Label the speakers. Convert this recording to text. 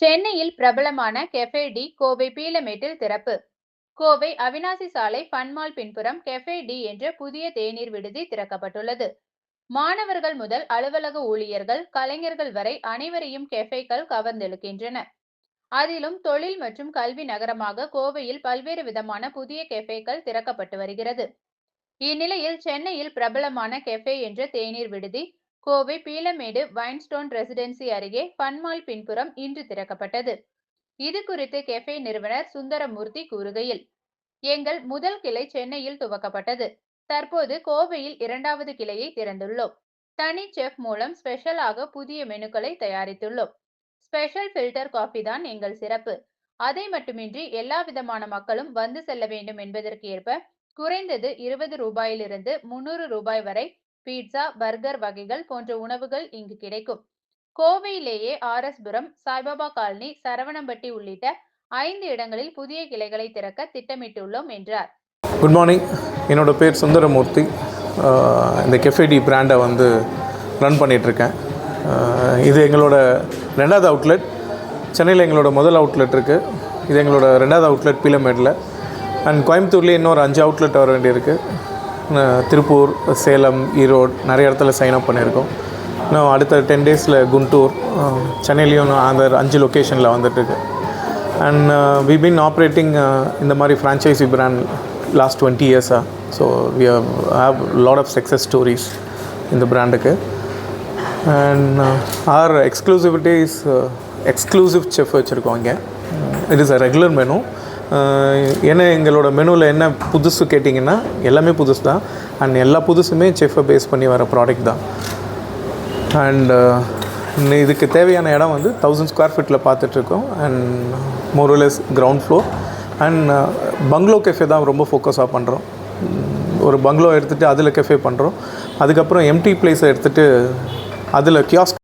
Speaker 1: சென்னையில் பிரபலமான cafe D Kovai பீலமேட்டில் திறப்பு. கோவை அவினாசி சாலை பன்மால் பின்புறம் கெஃபே டி என்ற புதிய தேநீர் விடுதி திறக்கப்பட்டுள்ளது. மாணவர்கள் முதல் அலுவலக ஊழியர்கள் கலைஞர்கள் வரை அனைவரையும் கெஃபேக்கள் கவர்ந்தெழுக்கின்றன. அதிலும் தொழில் மற்றும் கல்வி நகரமாக கோவையில் பல்வேறு விதமான புதிய கெஃபேக்கள் திறக்கப்பட்டு வருகிறது. இந்நிலையில் சென்னையில் பிரபலமான கெஃபே என்ற தேநீர் விடுதி கோவை பீலமேடு வைன்ஸ்டோன் ரெசிடென்சி அருகே பன்மால் பின்புறம் இன்று திறக்கப்பட்டது. இது குறித்து கெஃபே நிறுவனர் சுந்தரமூர்த்தி கூறுகையில் எங்கள் முதல் கிளை சென்னையில் துவக்கப்பட்டது. தற்போது கோவையில் இரண்டாவது கிளையை திறந்துள்ளோம். தனி செஃப் மூலம் ஸ்பெஷலாக புதிய மெனுக்களை தயாரித்துள்ளோம். ஸ்பெஷல் ஃபில்டர் காஃபி தான் எங்கள் சிறப்பு. அதை மட்டுமின்றி எல்லா விதமான மக்களும் வந்து செல்ல வேண்டும் என்பதற்கு ஏற்ப குறைந்தது இருபது ரூபாயிலிருந்து முன்னூறு ரூபாய் வரை பீட்சா பர்கர் வகைகள் போன்ற உணவுகள் இங்கு கிடைக்கும். கோவையிலேயே R S Puram Saibaba colony Saravanampatti உள்ளிட்ட ஐந்து இடங்களில் புதிய கிளைகளை திறக்க திட்டமிட்டுள்ளோம் என்றார்.
Speaker 2: குட் மார்னிங் என்னோட பேர் சுந்தரமூர்த்தி. இந்த கெஃபேடி பிராண்டை வந்து ரன் பண்ணிகிட்ருக்கேன் இது எங்களோட ரெண்டாவது அவுட்லெட் சென்னையில் எங்களோட முதல் அவுட்லெட் இருக்குது இது எங்களோட ரெண்டாவது அவுட்லெட் பீலமேடில் அண்ட் கோயம்புத்தூர்லேயே இன்னொரு அஞ்சு அவுட்லெட் வர வேண்டியிருக்கு. திருப்பூர் சேலம் ஈரோடு நிறைய இடத்துல சைன் அப் பண்ணியிருக்கோம். இன்னும் அடுத்த டென் டேஸில் குண்டூர் சென்னையிலையும் அந்த அஞ்சு லொக்கேஷனில் வந்துட்டுருக்கு. அண்ட் வி பின் ஆப்ரேட்டிங் இந்த மாதிரி ஃப்ரான்ச்சைசி பிராண்ட் லாஸ்ட் டுவெண்ட்டி இயர்ஸாக so we have lot of success stories இந்த பிராண்டுக்கு and our exclusivity is exclusive chef வச்சுருக்கோம் இங்கே. It is a regular menu ஏன்னா எங்களோட மெனுவில் என்ன புதுசு கேட்டிங்கன்னா எல்லாமே புதுசு தான். அண்ட் எல்லா புதுசுமே செஃப்பை பேஸ் பண்ணி வர ப்ராடக்ட் தான். அண்ட் இதுக்கு தேவையான இடம் வந்து தௌசண்ட் ஸ்கொயர் ஃபீட்டில் பார்த்துட்ருக்கோம் and மோரலஸ் ground floor and bungalow cafe தான் ரொம்ப ஃபோக்கஸாக பண்ணுறோம் ஒரு பங்களோ எடுத்துகிட்டு அதில் கெஃபே பண்ணுறோம் அதுக்கப்புறம் எம்டி பிளேஸை எடுத்துகிட்டு அதில் கியாஸ்க்